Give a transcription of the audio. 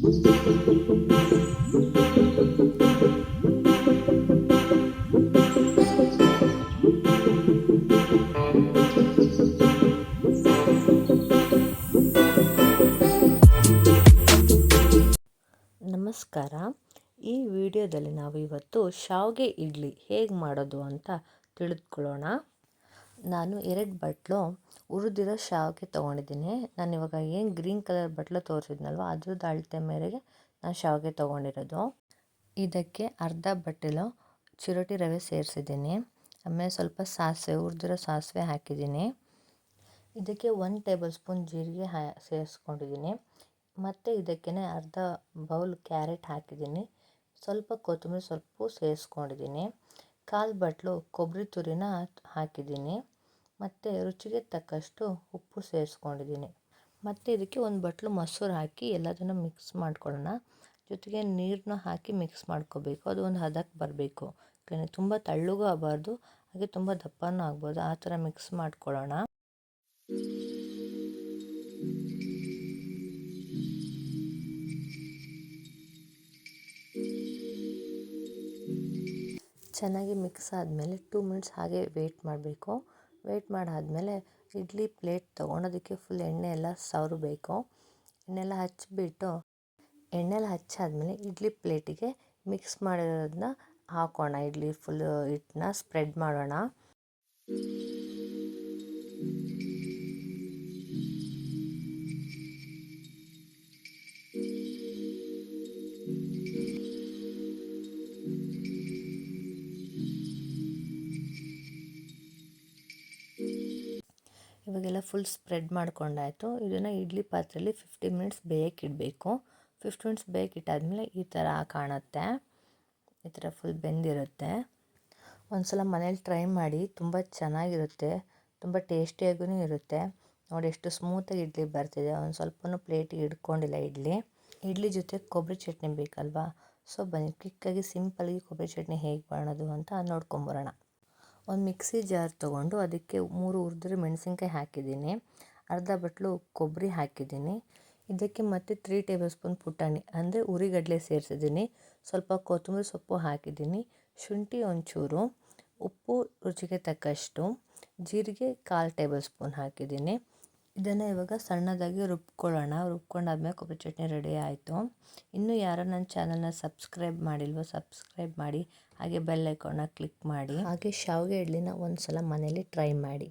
ನಮಸ್ಕಾರ. ಈ ವಿಡಿಯೋದಲ್ಲಿ ನಾವು ಇವತ್ತು ಶಾವಿಗೆ ಇಡ್ಲಿ ಹೇಗೆ ಮಾಡೋದು ಅಂತ ತಿಳಿದುಕೊಳ್ಳೋಣ. ನಾನು ಎರಡು ಬಟ್ಲು ಹುರಿದಿರೋ ಶಾವಿಗೆ ತೊಗೊಂಡಿದ್ದೀನಿ. ನಾನು ಇವಾಗ ಏನು ಗ್ರೀನ್ ಕಲರ್ ಬಟ್ಲು ತೋರಿಸಿದ್ನಲ್ವ, ಅದ್ರದ್ದು ಅಳತೆ ಮೇರೆಗೆ ನಾನು ಶಾವಿಗೆ ತೊಗೊಂಡಿರೋದು. ಇದಕ್ಕೆ ಅರ್ಧ ಬಟ್ಟಲು ಚಿರೋಟಿ ರವೆ ಸೇರಿಸಿದ್ದೀನಿ. ಆಮೇಲೆ ಸ್ವಲ್ಪ ಸಾಸಿವೆ, ಉರಿದಿರೋ ಸಾಸಿವೆ ಹಾಕಿದ್ದೀನಿ. ಇದಕ್ಕೆ ಒಂದು ಟೇಬಲ್ ಸ್ಪೂನ್ ಜೀರಿಗೆ ಹಾ, ಸೇರಿಸ್ಕೊಂಡಿದ್ದೀನಿ. ಮತ್ತು ಇದಕ್ಕೆ ಅರ್ಧ ಬೌಲ್ ಕ್ಯಾರೆಟ್ ಹಾಕಿದ್ದೀನಿ. ಸ್ವಲ್ಪ ಕೊತ್ತಂಬರಿ ಸೊಪ್ಪು ಸೇರಿಸ್ಕೊಂಡಿದ್ದೀನಿ. ಕಾಲು ಬಟ್ಲು ಕೊಬ್ಬರಿ ತುರಿನ ಹಾಕಿದ್ದೀನಿ. ಮತ್ತು ರುಚಿಗೆ ತಕ್ಕಷ್ಟು ಉಪ್ಪು ಸೇರಿಸ್ಕೊಂಡಿದ್ದೀನಿ. ಮತ್ತು ಇದಕ್ಕೆ ಒಂದು ಬಟ್ಲು ಮೊಸರು ಹಾಕಿ ಎಲ್ಲದನ್ನು ಮಿಕ್ಸ್ ಮಾಡ್ಕೊಳ್ಳೋಣ. ಜೊತೆಗೆ ನೀರನ್ನ ಹಾಕಿ ಮಿಕ್ಸ್ ಮಾಡ್ಕೋಬೇಕು. ಅದು ಒಂದು ಹದಕ್ಕೆ ಬರಬೇಕು. ತುಂಬ ತಳ್ಳಗೂ ಆಗಬಾರ್ದು, ಹಾಗೆ ತುಂಬ ದಪ್ಪನೂ ಆಗ್ಬೋದು ಆ ಥರ ಮಿಕ್ಸ್ ಮಾಡ್ಕೊಳ್ಳೋಣ. ಚೆನ್ನಾಗಿ ಮಿಕ್ಸ್ ಆದಮೇಲೆ ಟೂ ಮಿನಿಟ್ಸ್ ಹಾಗೆ ವೇಟ್ ಮಾಡಬೇಕು. ವೆಯ್ಟ್ ಮಾಡಾದಮೇಲೆ ಇಡ್ಲಿ ಪ್ಲೇಟ್ ತೊಗೊಳೋದಕ್ಕೆ ಫುಲ್ ಎಣ್ಣೆ ಎಲ್ಲ ಸವರಬೇಕು ಎಣ್ಣೆ ಎಲ್ಲ ಹಚ್ಚಿಬಿಟ್ಟು ಎಣ್ಣೆ ಎಲ್ಲ ಹಚ್ಚಾದಮೇಲೆ ಇಡ್ಲಿ ಪ್ಲೇಟಿಗೆ ಮಿಕ್ಸ್ ಮಾಡಿರೋದನ್ನ ಹಾಕೋಣ. ಇಡ್ಲಿ ಫುಲ್ ಹಿಟ್ಟನ್ನ ಸ್ಪ್ರೆಡ್ ಮಾಡೋಣ. ಇವಾಗೆಲ್ಲ ಫುಲ್ ಸ್ಪ್ರೆಡ್ ಮಾಡ್ಕೊಂಡಾಯಿತು. ಇದನ್ನು ಇಡ್ಲಿ ಪಾತ್ರೆಯಲ್ಲಿ ಫಿಫ್ಟಿ ಮಿನಿಟ್ಸ್ ಬೇಯಕ್ಕಿಡಬೇಕು ಫಿಫ್ಟಿ ಮಿನಿಟ್ಸ್ ಬೇಯಕ್ಕಿಟ್ಟಾದಮೇಲೆ ಈ ಥರ ಕಾಣುತ್ತೆ. ಈ ಥರ ಫುಲ್ ಬೆಂದಿರುತ್ತೆ. ಒಂದು ಸಲ ಮನೇಲಿ ಟ್ರೈ ಮಾಡಿ ತುಂಬ ಚೆನ್ನಾಗಿರುತ್ತೆ. ತುಂಬ ಟೇಸ್ಟಿಯಾಗೂ ಇರುತ್ತೆ. ನೋಡಿ ಎಷ್ಟು ಸ್ಮೂತಾಗಿ ಇಡ್ಲಿ ಬರ್ತಿದೆ. ಒಂದು ಸ್ವಲ್ಪನೂ ಪ್ಲೇಟ್ ಹಿಡ್ಕೊಂಡಿಲ್ಲ ಇಡ್ಲಿ. ಇಡ್ಲಿ ಜೊತೆ ಕೊಬ್ಬರಿ ಚಟ್ನಿ ಬೇಕಲ್ವಾ? ಸೊ ಬನ್ನಿ ಕ್ವಿಕ್ಕಾಗಿ ಸಿಂಪಲ್ಲಾಗಿ ಕೊಬ್ಬರಿ ಚಟ್ನಿ ಹೇಗೆ ಮಾಡೋದು ಅಂತ ನೋಡ್ಕೊಂಬರೋಣ. ಒಂದು ಮಿಕ್ಸಿ ಜಾರ್ ತೊಗೊಂಡು ಅದಕ್ಕೆ ಮೂರು ಉರಿದ್ರೆ ಮೆಣಸಿನ್ಕಾಯಿ ಹಾಕಿದ್ದೀನಿ. ಅರ್ಧ ಬಟ್ಲು ಕೊಬ್ಬರಿ ಹಾಕಿದ್ದೀನಿ. ಇದಕ್ಕೆ ಮತ್ತೆ ತ್ರೀ ಟೇಬಲ್ ಸ್ಪೂನ್ ಪುಟಾಣಿ ಅಂದರೆ ಉರಿಗಡಲೆ ಸೇರಿಸಿದ್ದೀನಿ. ಸ್ವಲ್ಪ ಕೊತ್ತಂಬರಿ ಸೊಪ್ಪು ಹಾಕಿದ್ದೀನಿ. ಶುಂಠಿ ಒಂಚೂರು, ಉಪ್ಪು ರುಚಿಗೆ ತಕ್ಕಷ್ಟು, ಜೀರಿಗೆ ಕಾಲು ಟೇಬಲ್ ಸ್ಪೂನ್ ಹಾಕಿದ್ದೀನಿ. ಇದನ್ನು ಇವಾಗ ಸಣ್ಣದಾಗಿ ರುಬ್ಕೊಳ್ಳೋಣ. ರುಬ್ಕೊಂಡಾದ್ಮೇಲೆ ಕೊಬ್ಬರಿ ಚಟ್ನಿ ರೆಡಿ ಆಯಿತು. ಇನ್ನೂ ಯಾರೋ ನನ್ನ ಚಾನಲ್ನ ಸಬ್ಸ್ಕ್ರೈಬ್ ಮಾಡಿಲ್ವೋ ಸಬ್ಸ್ಕ್ರೈಬ್ ಮಾಡಿ. ಹಾಗೆ ಬೆಲ್ ಐಕಾನ್ನ ಕ್ಲಿಕ್ ಮಾಡಿ. ಹಾಗೆ ಶಾವಿಗೆ ಇಡ್ಲಿನ ಒಂದು ಸಲ ಮನೇಲಿ ಟ್ರೈ ಮಾಡಿ.